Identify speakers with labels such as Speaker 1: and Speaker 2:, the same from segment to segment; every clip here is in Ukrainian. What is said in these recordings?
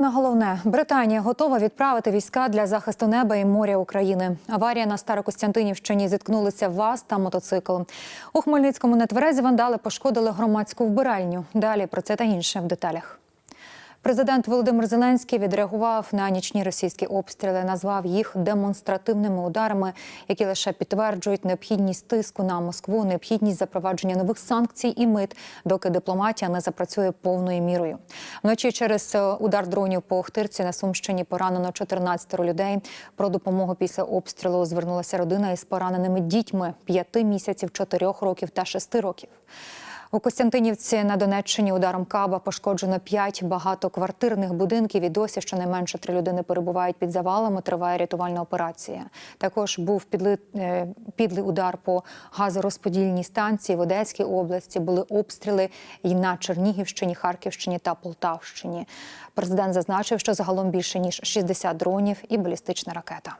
Speaker 1: На головне, Британія готова відправити війська для захисту неба і моря України. Аварія на Старокостянтинівщині зіткнулися ВАЗ та мотоцикл. У Хмельницькому нетверезі вандали пошкодили громадську вбиральню. Далі про це та інше в деталях. Президент Володимир Зеленський відреагував на нічні російські обстріли, назвав їх демонстративними ударами, які лише підтверджують необхідність тиску на Москву, необхідність запровадження нових санкцій і мит, доки дипломатія не запрацює повною мірою. Вночі через е, удар дронів по Охтирці на Сумщині поранено 14 людей. Про допомогу після обстрілу звернулася родина із пораненими дітьми 5 місяців, 4 років та 6 років. У Костянтинівці на Донеччині ударом каба пошкоджено п'ять багатоквартирних будинків. І досі щонайменше три людини перебувають під завалами. Триває рятувальна операція. Також був підли, е, підлий удар по газорозподільній станції в Одеській області. Були обстріли і на Чернігівщині, Харківщині та Полтавщині. Президент зазначив, що загалом більше ніж 60 дронів і балістична ракета.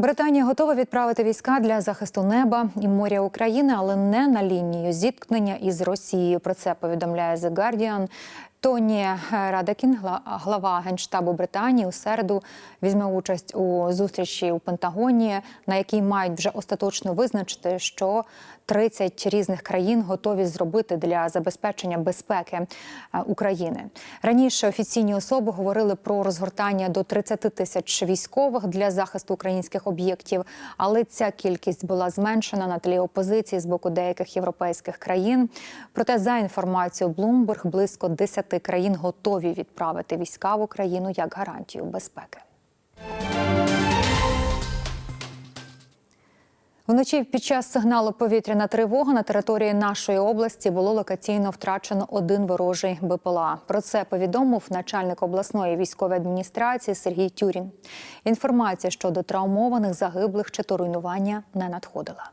Speaker 1: Британія готова відправити війська для захисту неба і моря України, але не на лінію зіткнення із Росією. Про це повідомляє The Guardian. Тоні Радекін, гла- глава генштабу Британії, у середу візьме участь у зустрічі у Пентагоні, на якій мають вже остаточно визначити, що 30 різних країн готові зробити для забезпечення безпеки е, України. Раніше офіційні особи говорили про розгортання до 30 тисяч військових для захисту українських об'єктів, але ця кількість була зменшена на тлі опозиції з боку деяких європейських країн. Проте, за інформацією Bloomberg, близько 10 країн готові відправити війська в Україну як гарантію безпеки. Вночі під час сигналу повітряна тривога на території нашої області було локаційно втрачено один ворожий БПЛА. Про це повідомив начальник обласної військової адміністрації Сергій Тюрін. Інформація щодо травмованих, загиблих чи то руйнування не надходила.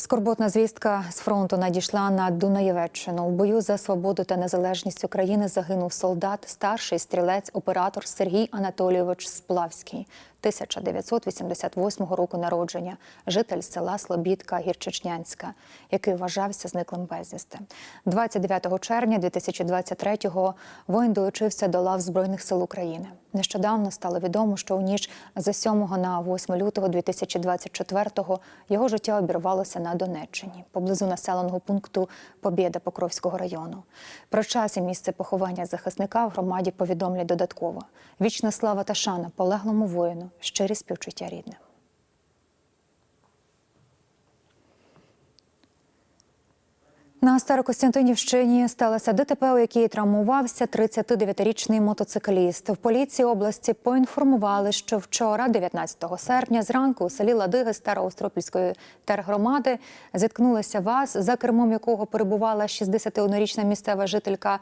Speaker 1: Скорботна звістка з фронту надійшла на Дунаєвеччину. У бою за свободу та незалежність України загинув солдат, старший стрілець, оператор Сергій Анатолійович Сплавський, 1988 року народження, житель села Слобідка Гірчичнянська, який вважався зниклим безвісти. 29 червня 2023-го воїн долучився до лав Збройних сил України. Нещодавно стало відомо, що у ніч з 7 на 8 лютого 2024-го його життя обірвалося на Донеччині, поблизу населеного пункту Побєда Покровського району. Про час і місце поховання захисника в громаді повідомлять додатково. Вічна слава та шана полеглому воїну, щирі співчуття рідним. На Старокостянтинівщині сталося ДТП, у якій травмувався 39-річний мотоцикліст. В поліції області поінформували, що вчора, 19 серпня, зранку у селі Ладиги Староостропільської тергромади зіткнулися ВАЗ, за кермом якого перебувала 61-річна місцева жителька,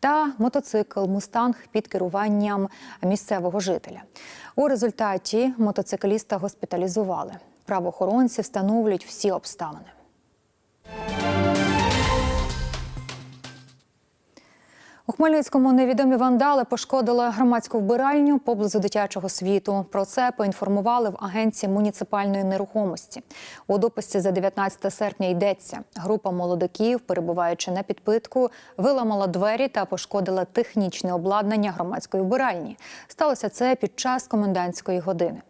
Speaker 1: та мотоцикл Мустанг під керуванням місцевого жителя. У результаті мотоцикліста госпіталізували. Правоохоронці встановлюють всі обставини. У Хмельницькому невідомі вандали пошкодили громадську вбиральню поблизу дитячого світу. Про це поінформували в агенції муніципальної нерухомості. У дописі за 19 серпня йдеться. Група молодиків, перебуваючи на підпитку, виламала двері та пошкодила технічне обладнання громадської вбиральні. Сталося це під час комендантської години.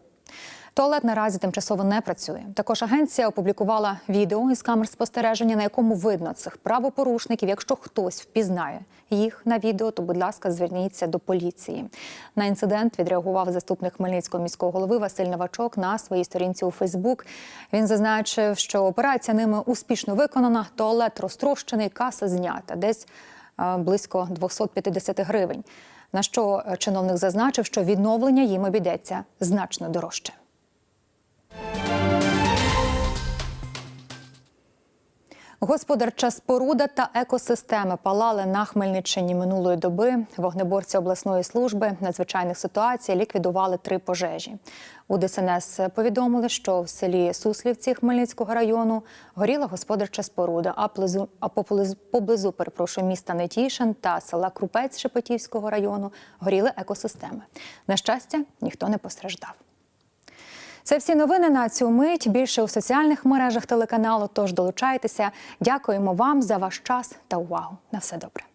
Speaker 1: Туалет наразі тимчасово не працює. Також агенція опублікувала відео із камер спостереження, на якому видно цих правопорушників. Якщо хтось впізнає їх на відео, то будь ласка, зверніться до поліції. На інцидент відреагував заступник Хмельницького міського голови Василь Новачок на своїй сторінці у Фейсбук. Він зазначив, що операція ними успішно виконана. Туалет розтрощений, каса знята, десь е, близько 250 гривень. На що чиновник зазначив, що відновлення їм обійдеться значно дорожче. Господарча споруда та екосистеми палали на Хмельниччині минулої доби. Вогнеборці обласної служби надзвичайних ситуацій ліквідували три пожежі. У ДСНС повідомили, що в селі Суслівці Хмельницького району горіла господарча споруда, а поблизу, а поблизу, перепрошую, міста Нетішин та села Крупець Шепетівського району горіли екосистеми. На щастя, ніхто не постраждав. Це всі новини на цю мить. Більше у соціальних мережах телеканалу. Тож долучайтеся. Дякуємо вам за ваш час та увагу. На все добре.